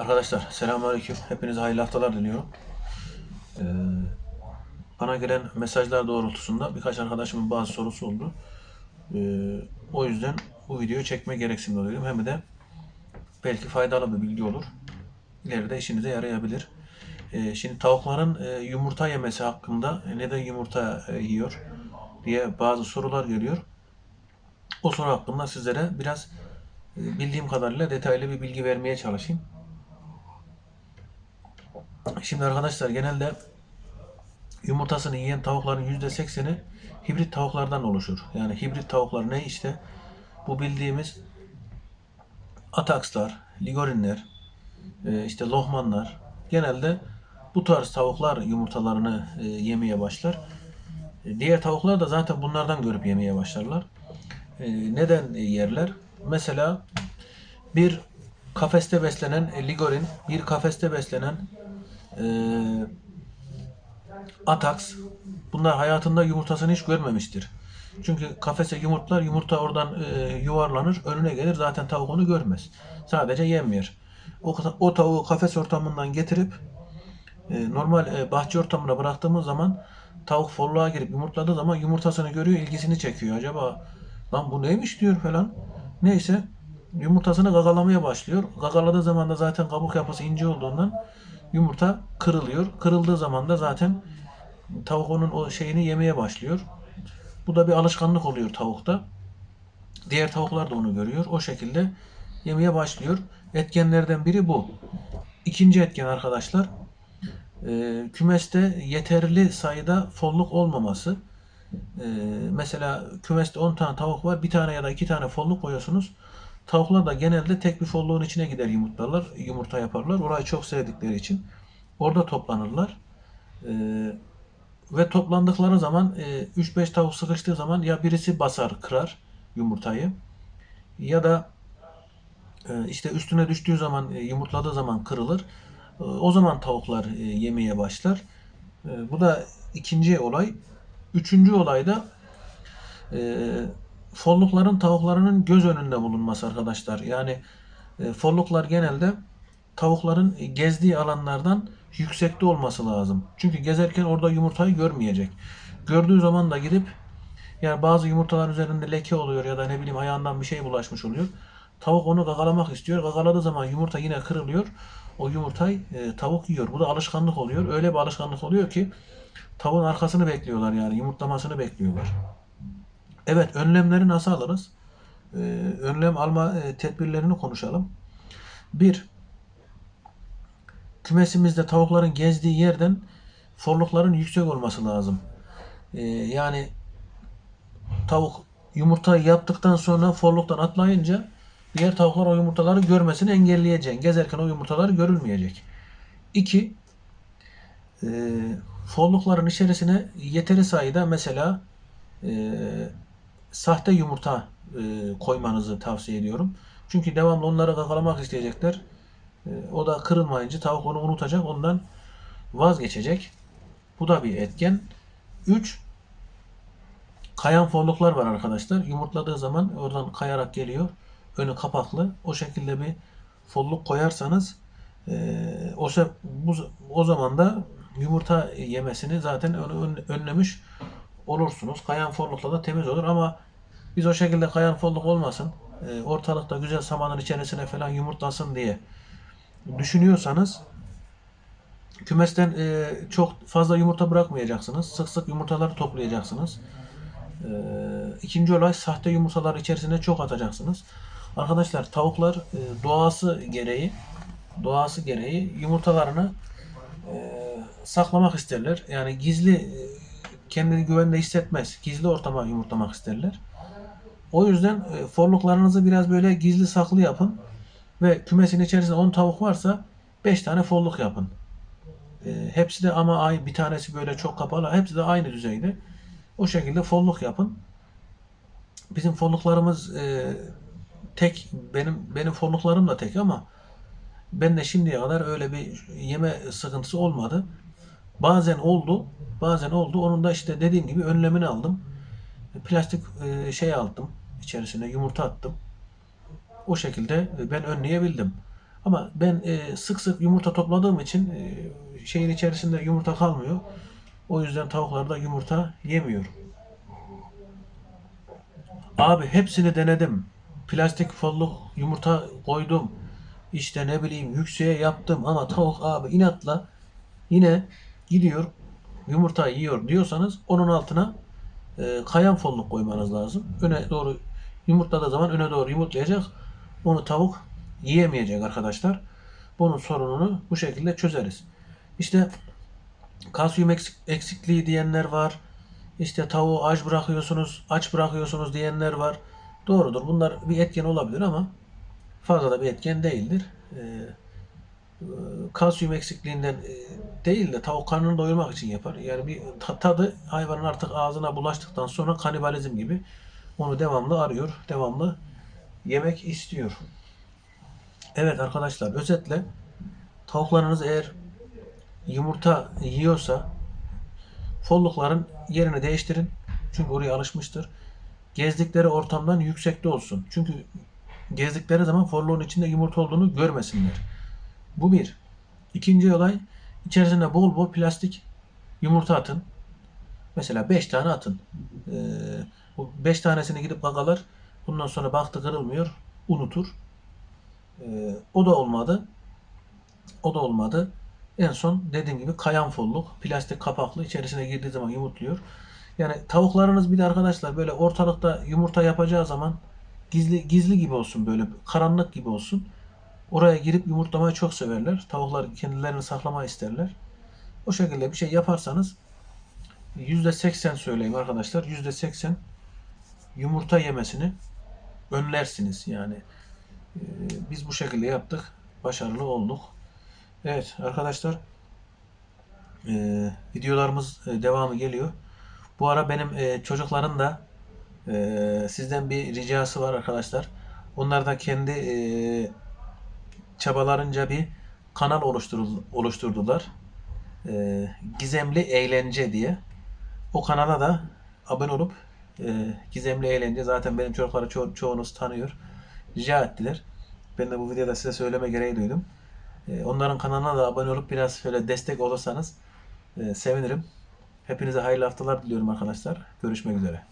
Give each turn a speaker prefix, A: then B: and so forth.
A: Arkadaşlar selamünaleyküm. Hepinize hayırlı haftalar diliyorum. Ee, bana gelen mesajlar doğrultusunda birkaç arkadaşımın bazı sorusu oldu. Ee, o yüzden bu videoyu çekme gereksinimi duydum. Hem de belki faydalı bir bilgi olur. İleride işinize yarayabilir. Ee, şimdi tavukların e, yumurta yemesi hakkında e, neden yumurta e, yiyor diye bazı sorular geliyor. O soru hakkında sizlere biraz e, bildiğim kadarıyla detaylı bir bilgi vermeye çalışayım. Şimdi arkadaşlar genelde yumurtasını yiyen tavukların %80'i hibrit tavuklardan oluşur. Yani hibrit tavuklar ne işte? Bu bildiğimiz atakslar, ligorinler, e, işte lohmanlar genelde bu tarz tavuklar yumurtalarını e, yemeye başlar. E, Diğer tavuklar da zaten bunlardan görüp yemeye başlarlar. Neden yerler? Mesela bir kafeste beslenen ligorin, bir kafeste beslenen e, ataks bunlar hayatında yumurtasını hiç görmemiştir. Çünkü kafese yumurtlar, yumurta oradan e, yuvarlanır, önüne gelir. Zaten tavuk onu görmez. Sadece yemiyor. O, o tavuğu kafes ortamından getirip e, normal e, bahçe ortamına bıraktığımız zaman tavuk folluğa girip yumurtladığı zaman yumurtasını görüyor, ilgisini çekiyor. Acaba lan bu neymiş diyor falan. Neyse yumurtasını gagalamaya başlıyor. Gagaladığı zaman da zaten kabuk yapısı ince olduğundan yumurta kırılıyor. Kırıldığı zaman da zaten tavuk onun o şeyini yemeye başlıyor. Bu da bir alışkanlık oluyor tavukta. Diğer tavuklar da onu görüyor. O şekilde yemeye başlıyor. Etkenlerden biri bu. İkinci etken arkadaşlar e, kümeste yeterli sayıda folluk olmaması. E, mesela kümeste 10 tane tavuk var. Bir tane ya da iki tane folluk koyuyorsunuz. Tavuklar da genelde tek bir folluğun içine gider yumurtlarlar. Yumurta yaparlar. Orayı çok sevdikleri için. Orada toplanırlar. E, ve toplandıkları zaman e, 3-5 tavuk sıkıştığı zaman ya birisi basar, kırar yumurtayı ya da e, işte üstüne düştüğü zaman e, yumurtladığı zaman kırılır. E, o zaman tavuklar e, yemeye başlar. E, bu da ikinci olay. Üçüncü olay da e, follukların tavuklarının göz önünde bulunması arkadaşlar. Yani e, folluklar genelde tavukların gezdiği alanlardan yüksekte olması lazım. Çünkü gezerken orada yumurtayı görmeyecek. Gördüğü zaman da gidip yani bazı yumurtalar üzerinde leke oluyor ya da ne bileyim ayağından bir şey bulaşmış oluyor. Tavuk onu gagalamak istiyor. Gagaladığı zaman yumurta yine kırılıyor. O yumurtayı e, tavuk yiyor. Bu da alışkanlık oluyor. Öyle bir alışkanlık oluyor ki tavuğun arkasını bekliyorlar yani yumurtlamasını bekliyorlar. Evet önlemleri nasıl alırız? Ee, önlem alma e, tedbirlerini konuşalım. Bir, kümesimizde tavukların gezdiği yerden forlukların yüksek olması lazım. Ee, yani tavuk yumurtayı yaptıktan sonra forluktan atlayınca diğer tavuklar o yumurtaları görmesini engelleyecek. Gezerken o yumurtaları görülmeyecek. İki, e, forlukların içerisine yeteri sayıda mesela e, sahte yumurta e, koymanızı tavsiye ediyorum. Çünkü devamlı onları kakalamak isteyecekler. E, o da kırılmayınca tavuk onu unutacak. Ondan vazgeçecek. Bu da bir etken. 3. Kayan forluklar var arkadaşlar. Yumurtladığı zaman oradan kayarak geliyor. Önü kapaklı. O şekilde bir folluk koyarsanız e, o, bu, o zaman da yumurta yemesini zaten ön- ön- önlemiş olursunuz. Kayan forlukla da temiz olur ama biz o şekilde kayan forluk olmasın. e, ortalıkta güzel samanın içerisine falan yumurtlasın diye düşünüyorsanız kümesten e, çok fazla yumurta bırakmayacaksınız. Sık sık yumurtaları toplayacaksınız. E, ikinci olay sahte yumurtalar içerisine çok atacaksınız. Arkadaşlar tavuklar e, doğası gereği doğası gereği yumurtalarını saklamak isterler. Yani gizli kendini güvende hissetmez. Gizli ortama yumurtlamak isterler. O yüzden e, forluklarınızı biraz böyle gizli saklı yapın. Ve kümesin içerisinde 10 tavuk varsa 5 tane folluk yapın. E, hepsi de ama ay bir tanesi böyle çok kapalı. Hepsi de aynı düzeyde. O şekilde folluk yapın. Bizim folluklarımız e, tek benim benim folluklarım da tek ama ben de şimdiye kadar öyle bir yeme sıkıntısı olmadı. Bazen oldu, bazen oldu. Onun da işte dediğim gibi önlemini aldım. Plastik e, şey aldım. içerisine yumurta attım. O şekilde ben önleyebildim. Ama ben e, sık sık yumurta topladığım için e, şeyin içerisinde yumurta kalmıyor. O yüzden tavuklar da yumurta yemiyor. Abi hepsini denedim. Plastik folluk yumurta koydum. İşte ne bileyim yükseğe yaptım ama tavuk abi inatla yine gidiyor yumurta yiyor diyorsanız onun altına e, kayan folluk koymanız lazım. Öne doğru yumurtladığı zaman öne doğru yumurtlayacak. Onu tavuk yiyemeyecek arkadaşlar. Bunun sorununu bu şekilde çözeriz. İşte kalsiyum eksik- eksikliği diyenler var. İşte tavuğu aç bırakıyorsunuz, aç bırakıyorsunuz diyenler var. Doğrudur. Bunlar bir etken olabilir ama fazla da bir etken değildir. Ee, kalsiyum eksikliğinden e, değil de tavuk karnını doyurmak için yapar. Yani bir ta- tadı hayvanın artık ağzına bulaştıktan sonra kanibalizm gibi onu devamlı arıyor, devamlı yemek istiyor. Evet arkadaşlar özetle tavuklarınız eğer yumurta yiyorsa follukların yerini değiştirin. Çünkü oraya alışmıştır. Gezdikleri ortamdan yüksekte olsun. Çünkü gezdikleri zaman folluğun içinde yumurta olduğunu görmesinler. Bu bir. İkinci olay içerisine bol bol plastik yumurta atın. Mesela 5 tane atın. Ee, bu 5 tanesini gidip kakalar. Bundan sonra baktı kırılmıyor. Unutur. Ee, o da olmadı. O da olmadı. En son dediğim gibi kayan folluk, plastik kapaklı içerisine girdiği zaman yumurtluyor. Yani tavuklarınız bir de arkadaşlar böyle ortalıkta yumurta yapacağı zaman gizli gizli gibi olsun böyle karanlık gibi olsun. Oraya girip yumurtlamayı çok severler. Tavuklar kendilerini saklamayı isterler. O şekilde bir şey yaparsanız %80 söyleyeyim arkadaşlar. %80 yumurta yemesini önlersiniz. Yani e, biz bu şekilde yaptık. Başarılı olduk. Evet arkadaşlar e, videolarımız e, devamı geliyor. Bu ara benim e, çocukların da e, sizden bir ricası var arkadaşlar. Onlar da kendi e, çabalarınca bir kanal oluşturdular. E, Gizemli Eğlence diye. O kanala da abone olup e, Gizemli Eğlence zaten benim çocukları ço- çoğunuz tanıyor. Rica ettiler. Ben de bu videoda size söyleme gereği duydum. E, onların kanalına da abone olup biraz şöyle destek olursanız e, sevinirim. Hepinize hayırlı haftalar diliyorum arkadaşlar. Görüşmek üzere.